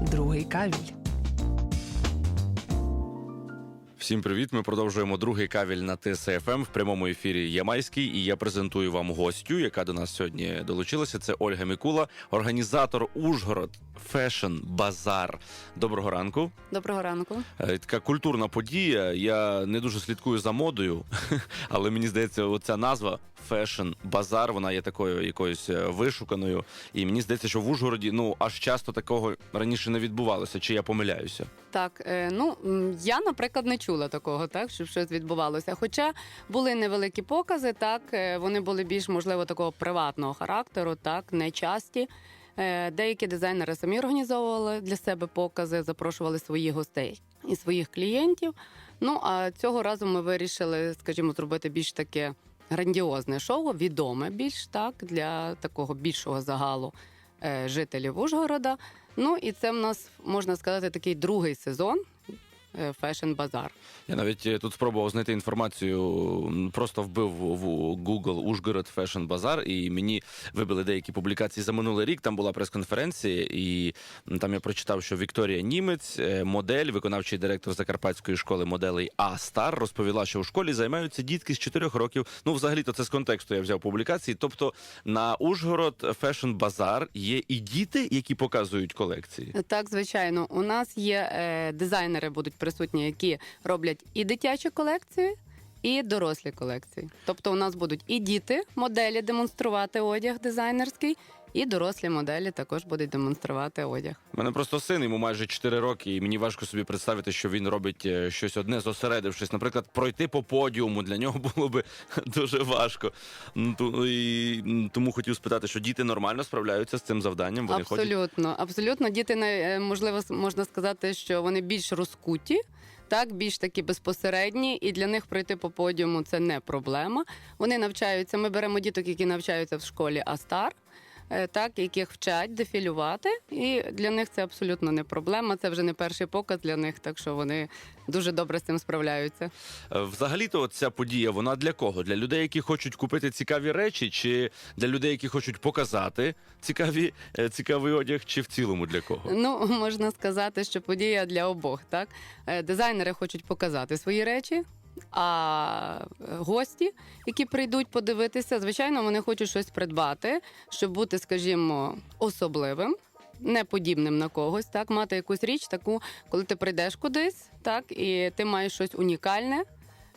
другий кавіль. Всім привіт! Ми продовжуємо другий кавіль на ТСФМ. В прямому ефірі Ямайський, і я презентую вам гостю, яка до нас сьогодні долучилася. Це Ольга Мікула, організатор Ужгород Фешн Базар. Доброго ранку. Доброго ранку. Е, Така культурна подія. Я не дуже слідкую за модою, але мені здається, оця назва Фешн Базар, вона є такою якоюсь е, вишуканою. І мені здається, що в Ужгороді ну аж часто такого раніше не відбувалося. Чи я помиляюся? Так, е, ну я, наприклад, не чула такого, так щоб щось відбувалося. Хоча були невеликі покази, так е, вони були більш можливо такого приватного характеру, так не часті. Деякі дизайнери самі організовували для себе покази, запрошували своїх гостей і своїх клієнтів. Ну а цього разу ми вирішили, скажімо, зробити більш таке грандіозне шоу, відоме більш так для такого більшого загалу е, жителів Ужгорода. Ну і це в нас можна сказати такий другий сезон Фешн Базар. Я навіть е, тут спробував знайти інформацію, просто вбив в Google Ужгород Fashion Базар, і мені вибили деякі публікації за минулий рік. Там була прес-конференція, і там я прочитав, що Вікторія Німець, е, модель, виконавчий директор Закарпатської школи моделей А Стар, розповіла, що у школі займаються дітки з 4 років. Ну, взагалі-то це з контексту я взяв публікації. Тобто на Ужгород Fashion Базар є і діти, які показують колекції. Так, звичайно, у нас є е, дизайнери, будуть присутні, які роблять і дитячі колекції. І дорослі колекції. Тобто у нас будуть і діти, моделі демонструвати одяг дизайнерський, і дорослі моделі також будуть демонструвати одяг. У мене просто син, йому майже 4 роки, і мені важко собі представити, що він робить е, щось одне, зосередившись. Наприклад, пройти по подіуму для нього було би дуже важко. І, тому хотів спитати, що діти нормально справляються з цим завданням. Вони ходять. абсолютно, абсолютно. Діти е, можливо можна сказати, що вони більш розкуті. Так, більш такі безпосередні, і для них пройти по подіуму це не проблема. Вони навчаються. Ми беремо діток, які навчаються в школі Астар, так, яких вчать дефілювати, і для них це абсолютно не проблема. Це вже не перший показ для них, так що вони дуже добре з цим справляються. Е, Взагалі-то ця подія вона для кого? Для людей, які хочуть купити цікаві речі, чи для людей, які хочуть показати цікаві, е, цікавий одяг, чи в цілому для кого? Ну, можна сказати, що подія для обох. Так Е, дизайнери хочуть показати свої речі. А гості, які прийдуть подивитися, звичайно, вони хочуть щось придбати, щоб бути, скажімо, особливим, не подібним на когось, так мати якусь річ, таку, коли ти прийдеш кудись, так і ти маєш щось унікальне,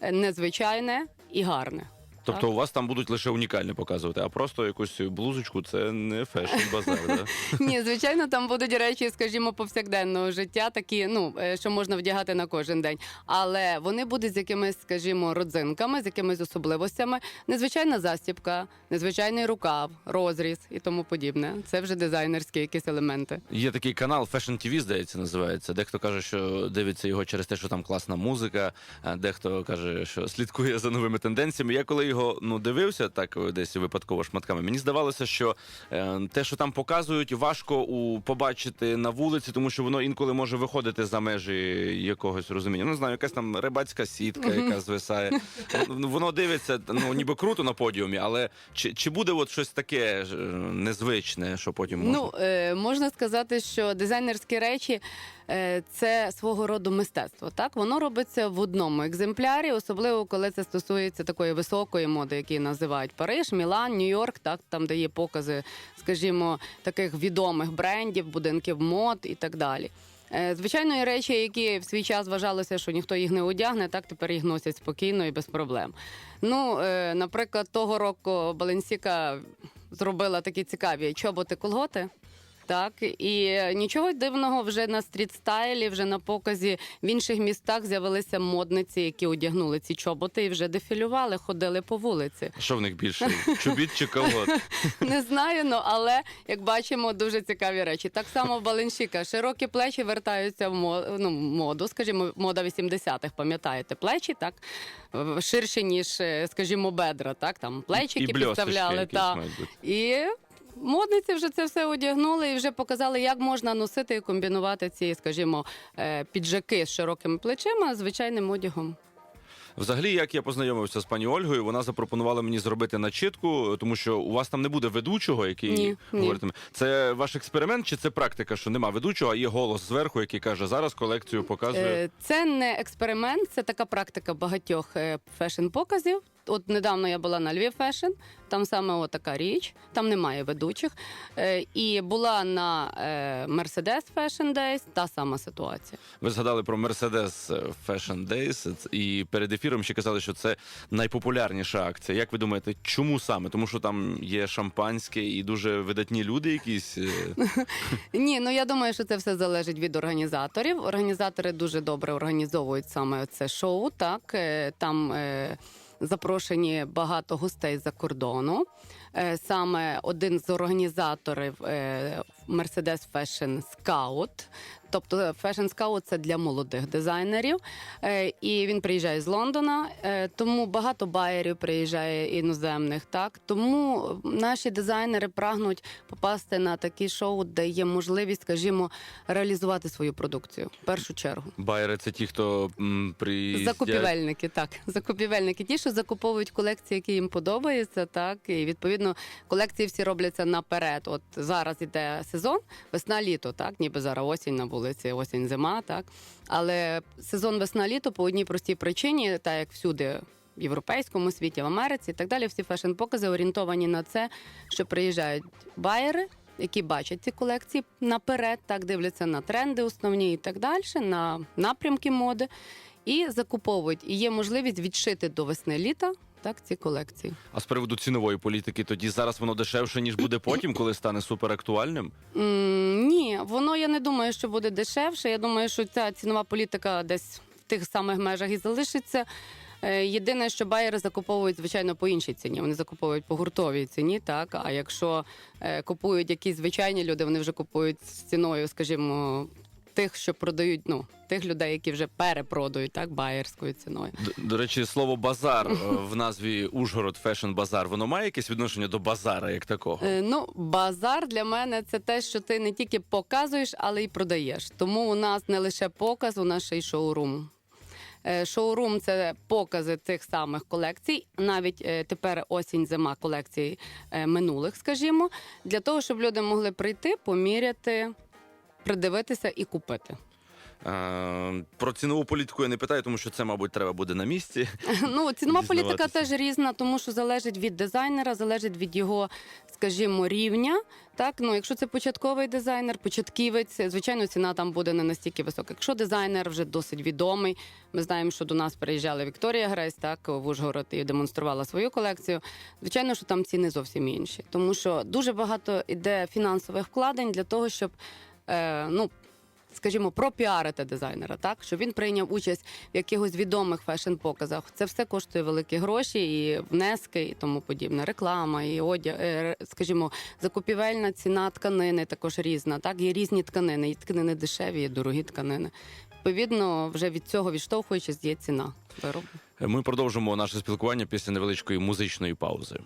е, незвичайне і гарне. Тобто у вас там будуть лише унікальні показувати, а просто якусь блузочку це не фешн базар. Да? Ні, звичайно, там будуть речі, скажімо, повсякденного життя, такі, ну е, що можна вдягати на кожен день. Але вони будуть з якимись, скажімо, родзинками, з якимись особливостями. Незвичайна застібка, незвичайний рукав, розріз і тому подібне. Це вже дизайнерські якісь елементи. Є такий канал Fashion TV, здається, називається. Дехто каже, що дивиться його через те, що там класна музика, а дехто каже, що слідкує за новими тенденціями. Я коли його ну дивився, так е, десь випадково шматками, мені здавалося, що е, те, що там показують, важко у побачити на вулиці, тому що воно інколи може виходити за межі якогось розуміння. Ну, знаю, якась там рибацька сітка, яка звисає. Ну, Воно дивиться, ну ніби круто на подіумі, але чи, чи буде от щось таке е, незвичне, що потім можна? Ну е, можна сказати, що дизайнерські речі е, це свого роду мистецтво. Так воно робиться в одному екземплярі, особливо коли це стосується такої високої моди, які називають Париж, Мілан, Нью-Йорк, так там де є покази, скажімо, таких відомих брендів, будинків мод і так далі. Е, Звичайно, є речі, які в свій час вважалося, що ніхто їх не одягне, так тепер їх носять спокійно і без проблем. Ну, е, наприклад, того року Баленсіка зробила такі цікаві чоботи колготи. Так, і нічого дивного вже на стрітстайлі, вже на показі в інших містах з'явилися модниці, які одягнули ці чоботи і вже дефілювали, ходили по вулиці. Що в них більше? Чобіт чи колгот? Не знаю, ну але як бачимо, дуже цікаві речі. Так само в Баленщика широкі плечі вертаються в ну, моду, скажімо, мода 80-х, пам'ятаєте, плечі так ширші, ніж, скажімо, бедра, так там плечики І підставляли. Та. І модниці вже це все одягнули і вже показали, як можна носити і комбінувати ці, скажімо, е, піджаки з широкими плечима з звичайним одягом. Взагалі, як я познайомився з пані Ольгою, вона запропонувала мені зробити начитку, тому що у вас там не буде ведучого, який Ні, ні. Це ваш експеримент, чи це практика, що нема ведучого, а є голос зверху, який каже: зараз колекцію показує. Е, Це не експеримент, це така практика багатьох фешн-показів. От недавно я була на Львів Фешн, там саме отака річ, там немає ведучих. Е, І була на е, Mercedes Fashion Days та сама ситуація. Ви згадали про Mercedes Fashion Days, і перед ефіром ще казали, що це найпопулярніша акція. Як ви думаєте, чому саме? Тому що там є шампанське і дуже видатні люди, якісь е, Ні, ну я думаю, що це все залежить від організаторів. Організатори дуже добре організовують саме це шоу. Так Е, там е, запрошені багато гостей за кордону. Е, Саме один з організаторів е, Mercedes Fashion Scout. Тобто Fashion Scout – це для молодих дизайнерів, Е, і він приїжджає з Лондона. Е, Тому багато байерів приїжджає іноземних. Так тому наші дизайнери прагнуть попасти на такі шоу, де є можливість, скажімо, реалізувати свою продукцію. В першу чергу. байери це ті, хто приїздять... Закупівельники, так. Закупівельники. Ті, що закуповують колекції, які їм подобаються, так. І відповідно колекції всі робляться наперед. От зараз іде сезон, весна-літо, так, ніби зараз осінь на вулиці, осінь, зима, так. Але сезон весна-літо по одній простій причині, так як всюди. В європейському світі, в Америці і так далі, всі фешн-покази орієнтовані на це, що приїжджають байери, які бачать ці колекції наперед, так дивляться на тренди основні і так далі, на напрямки моди, і закуповують. І є можливість відшити до весни літа так ці колекції. А з приводу цінової політики, тоді зараз воно дешевше, ніж буде потім, коли стане суперактуальним. М, ні, воно я не думаю, що буде дешевше. Я думаю, що ця цінова політика десь в тих самих межах і залишиться. Е, Єдине, що байери закуповують, звичайно, по іншій ціні. Вони закуповують по гуртовій ціні, так. А якщо е, купують якісь звичайні люди, вони вже купують з ціною, скажімо, тих, що продають, ну, тих людей, які вже перепродають так, байерською ціною. Д- До речі, слово базар е, в назві Ужгород Фешн Базар, воно має якесь відношення до базара як такого? Е, Ну, базар для мене це те, що ти не тільки показуєш, але й продаєш. Тому у нас не лише показ, у нас ще й шоурум. Е, Шоурум це покази цих самих колекцій, навіть е, тепер осінь-зима колекцій е, минулих, скажімо, для того, щоб люди могли прийти, поміряти, придивитися і купити. Е, Про цінову політику я не питаю, тому що це, мабуть, треба буде на місці. Ну, цінова політика теж різна, тому що залежить від дизайнера, залежить від його, скажімо, рівня. Так, ну якщо це початковий дизайнер, початківець, звичайно, ціна там буде не настільки висока. Якщо дизайнер вже досить відомий, ми знаємо, що до нас приїжджала Вікторія Грейс, так в Ужгород і демонструвала свою колекцію. Звичайно, що там ціни зовсім інші, тому що дуже багато іде фінансових вкладень для того, щоб е, ну. Скажімо, пропіарити дизайнера, так щоб він прийняв участь в якихось відомих фешн-показах. Це все коштує великі гроші, і внески, і тому подібне. Реклама, і одяг, е, скажімо, закупівельна ціна тканини також різна. Так, є різні тканини, є тканини дешеві, є дорогі тканини. Відповідно, вже від цього відштовхуючись, є ціна виробу. Ми продовжимо наше спілкування після невеличкої музичної паузи.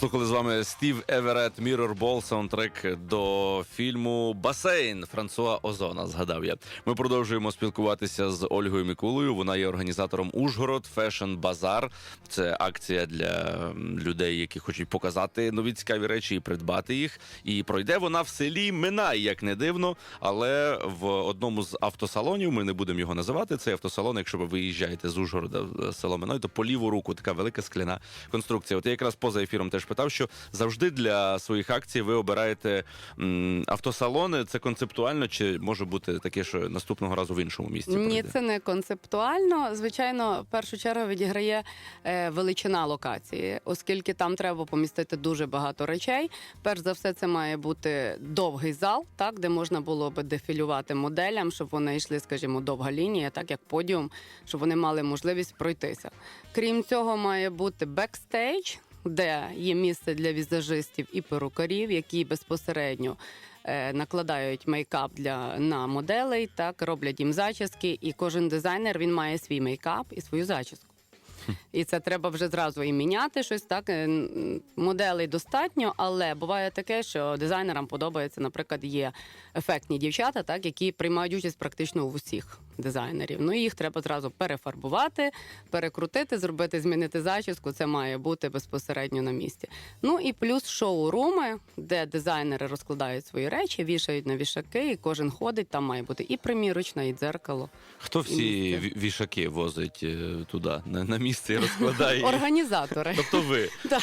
Послухали з вами Стів Еверет Міррорбол, саундтрек до фільму Басейн Франсуа Озона. Згадав я. Ми продовжуємо спілкуватися з Ольгою Мікулою. Вона є організатором Ужгород Фешн Базар. Це акція для людей, які хочуть показати нові цікаві речі і придбати їх. І пройде вона в селі Минай, як не дивно. Але в одному з автосалонів ми не будемо його називати. Цей автосалон, якщо ви виїжджаєте з Ужгорода в село Минай, то по ліву руку така велика скляна конструкція. От я якраз поза ефіром теж питав, що завжди для своїх акцій ви обираєте м, автосалони. Це концептуально, чи може бути таке, що наступного разу в іншому місці? Ні, пройде? це не концептуально. Звичайно, в першу чергу відіграє е, величина локації, оскільки там треба помістити дуже багато речей. Перш за все, це має бути довгий зал, так де можна було би дефілювати моделям, щоб вони йшли, скажімо, довга лінія, так як подіум, щоб вони мали можливість пройтися. Крім цього, має бути бекстейдж, де є місце для візажистів і перукарів, які безпосередньо е, накладають мейкап для на моделей, так роблять їм зачіски, і кожен дизайнер він має свій мейкап і свою зачіску. І це треба вже зразу і міняти щось. Так Е, моделей достатньо, але буває таке, що дизайнерам подобається, наприклад, є ефектні дівчата, так які приймають участь практично у всіх дизайнерів. Ну їх треба зразу перефарбувати, перекрутити, зробити, змінити зачіску. Це має бути безпосередньо на місці. Ну і плюс шоу-руми, де дизайнери розкладають свої речі, вішають на вішаки, і кожен ходить. Там має бути і примірочна, і дзеркало. Хто всі вішаки возить е, туди, на, на місце і розкладає? Організатори. Тобто ви. Так.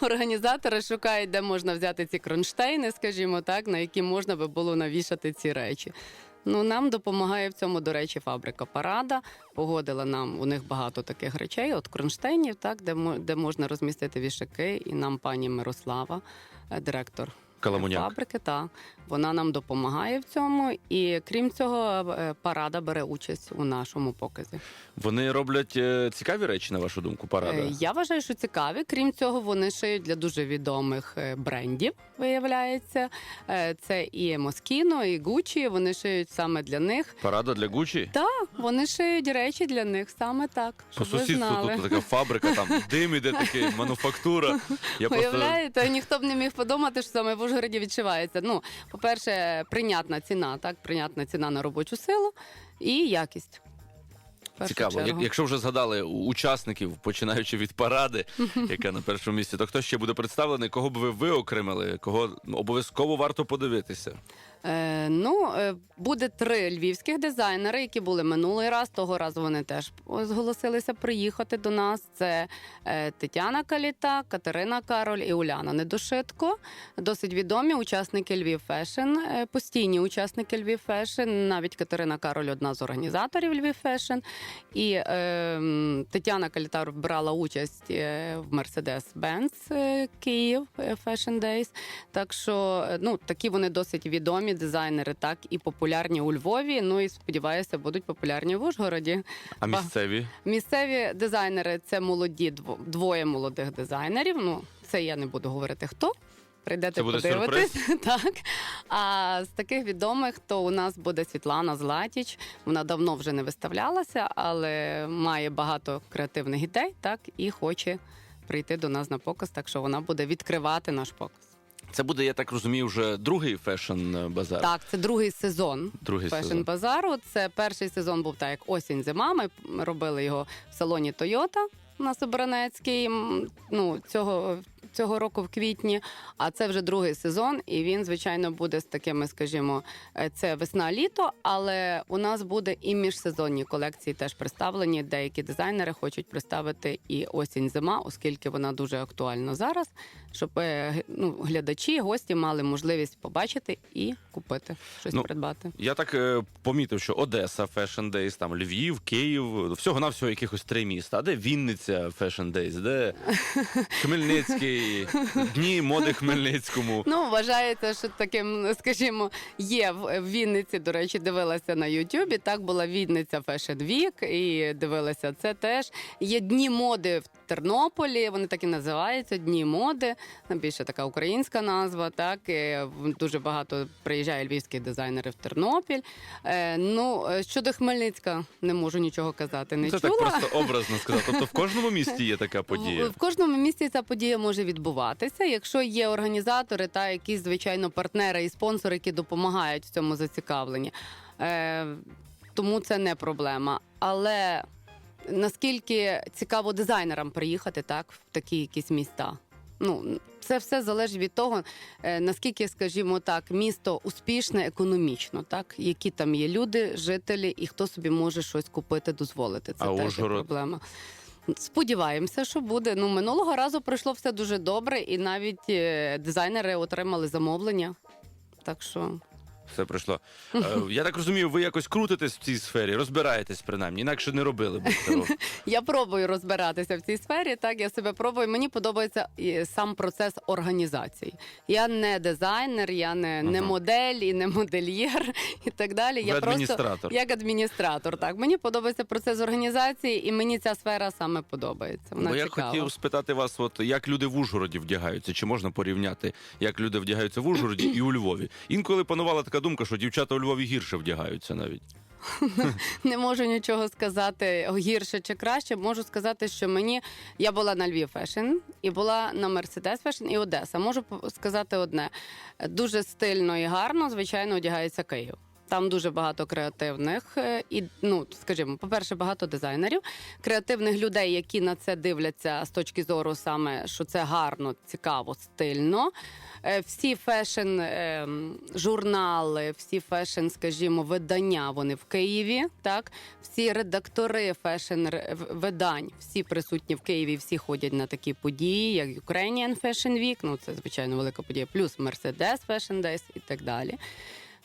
Організатори шукають, де можна взяти ці кронштейни, скажімо так, на які можна би було навішати ці речі. Ну, нам допомагає в цьому, до речі, фабрика Парада. Погодила нам у них багато таких речей, от кронштейнів, так, де, де можна розмістити вішаки. І нам пані Мирослава, е, директор Каламуняк. фабрики, та вона нам допомагає в цьому. І крім цього, е, парада бере участь у нашому показі. Вони роблять е, цікаві речі, на вашу думку, парада. Е, Я вважаю, що цікаві. Крім цього, вони шиють для дуже відомих брендів. Виявляється, це і Moschino, і Gucci, Вони шиють саме для них. Парада для Гучі? Так, вони шиють речі для них саме так. По сусідству тут така фабрика, там дим іде такий, мануфактура. Я просто Уявляєте, ніхто б не міг подумати, що саме в Ужгороді відчувається. Ну, по-перше, прийнятна ціна, так, прийнятна ціна на робочу силу і якість. Першу цікаво. Чергу. Якщо вже згадали учасників, починаючи від паради, яка на першому місці, то хто ще буде представлений? Кого б ви виокремили? Кого обов'язково варто подивитися? Е, ну, е, буде три львівських дизайнери, які були минулий раз. Того разу вони теж зголосилися приїхати до нас. Це е, Тетяна Каліта, Катерина Кароль і Уляна Недошитко. Досить відомі учасники Львів Фешн, постійні учасники Львів Фешн. Навіть Катерина Кароль одна з організаторів Львів Фешн. І е, Тетяна Каліта брала участь в Mercedes-Benz Київ Fashion Days. Так що ну такі вони досить відомі дизайнери, так і популярні у Львові. Ну і сподіваюся, будуть популярні в Ужгороді. А місцеві? Місцеві дизайнери це молоді, дво- двоє молодих дизайнерів. Ну це я не буду говорити хто. Прийдете Це буде подивитись. Так. А з таких відомих, то у нас буде Світлана Златіч. Вона давно вже не виставлялася, але має багато креативних ідей, так і хоче прийти до нас на показ. Так що вона буде відкривати наш показ. Це буде, я так розумію, вже другий фешн базар. Так, це другий сезон. Другий Фешн базару. Це перший сезон був так, як осінь зима. Ми робили його в салоні Тойота на Собранецькій. Ну цього. Цього року в квітні, а це вже другий сезон, і він, звичайно, буде з такими, скажімо, е, це весна-літо, але у нас буде і міжсезонні колекції теж представлені. Деякі дизайнери хочуть представити і осінь-зима, оскільки вона дуже актуальна зараз, щоб е, ну, глядачі, гості мали можливість побачити і купити щось Ну, придбати. Я так е, помітив, що Одеса Fashion Days, там Львів, Київ, всього навсього якихось три міста. А де Вінниця Fashion Days, де Хмельницький, дні моди Хмельницькому. Ну, вважається, що таким, скажімо, є в Вінниці, до речі, дивилася на Ютубі. Так була Вінниця Fashion Week і дивилася це теж. Є дні моди в Тернополі, вони так і називаються Дні моди. Більше така українська назва. Так І дуже багато приїжджає львівських дизайнерів в Тернопіль. Е, ну е, щодо Хмельницька, не можу нічого казати. Не Це чула. так просто образно сказати. Тобто в кожному місті є така подія. В, в кожному місті ця подія може відбуватися. Якщо є організатори та якісь звичайно партнери і спонсори, які допомагають в цьому зацікавленні. Е, тому це не проблема. Але наскільки цікаво дизайнерам приїхати так в такі якісь міста? Ну, це все залежить від того, е, наскільки, скажімо так, місто успішне економічно, так які там є люди, жителі, і хто собі може щось купити, дозволити. Це А теж Ужгород? проблема. Сподіваємося, що буде. Ну минулого разу пройшло все дуже добре, і навіть е, дизайнери отримали замовлення. Так що Все пройшло. Е, Я так розумію, ви якось крутитесь в цій сфері, розбираєтесь принаймні, інакше не робили б цього. я пробую розбиратися в цій сфері. Так я себе пробую. Мені подобається і сам процес організації. Я не дизайнер, я не, не Ага. модель і не модельєр і так далі. Ви я просто адміністратор. як адміністратор. Так мені подобається процес організації, і мені ця сфера саме подобається. Вона Бо я цікава. хотів спитати вас, от як люди в Ужгороді вдягаються, чи можна порівняти, як люди вдягаються в Ужгороді і у Львові. Інколи панувала така думка, що дівчата у Львові гірше вдягаються навіть. не можу нічого сказати гірше чи краще. Можу сказати, що мені я була на Львів Фешн і була на Мерседес Фешн і Одеса. Можу сказати одне: дуже стильно і гарно, звичайно, одягається Київ. Там дуже багато креативних е, і ну скажімо, по-перше, багато дизайнерів, креативних людей, які на це дивляться з точки зору саме, що це гарно, цікаво, стильно. Е, Всі фешн е, журнали, всі фешн, скажімо, видання вони в Києві. Так, всі редактори фешн видань, всі присутні в Києві, всі ходять на такі події, як Ukrainian Fashion Week, ну це звичайно велика подія, плюс Mercedes Fashion Days і так далі.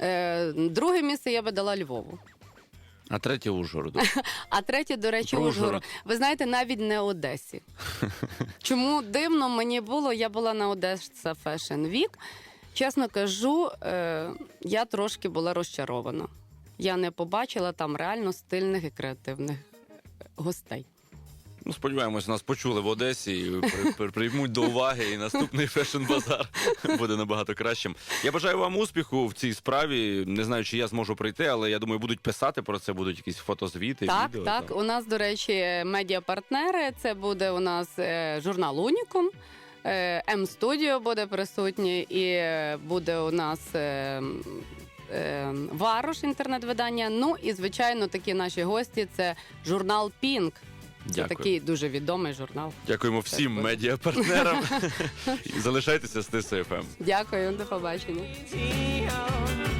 Е, друге місце я би дала Львову. А третє Ужгороду. А третє, до речі, Про Ужгород. Ужгород. Ви знаєте, навіть не Одесі. Чому дивно мені було? Я була на Одеса Fashion Week. Чесно кажу, е, я трошки була розчарована. Я не побачила там реально стильних і креативних е, гостей. Ну, сподіваємось, нас почули в Одесі, і при- при- приймуть до уваги, і наступний фешн-базар буде набагато кращим. Я бажаю вам успіху в цій справі. Не знаю, чи я зможу прийти, але я думаю, будуть писати про це, будуть якісь фотозвіти. Так, відео. так. У нас, до речі, медіапартнери. Це буде у нас е, журнал Унікум. М Студіо буде присутній, і е, буде у нас е, м, е, Варуш інтернет-видання. Ну і звичайно, такі наші гості це журнал Пінк. Це такий дуже відомий журнал. Дякуємо всім Дякую. медіапартнерам. І Залишайтеся з ТСФМ. Дякую, до побачення.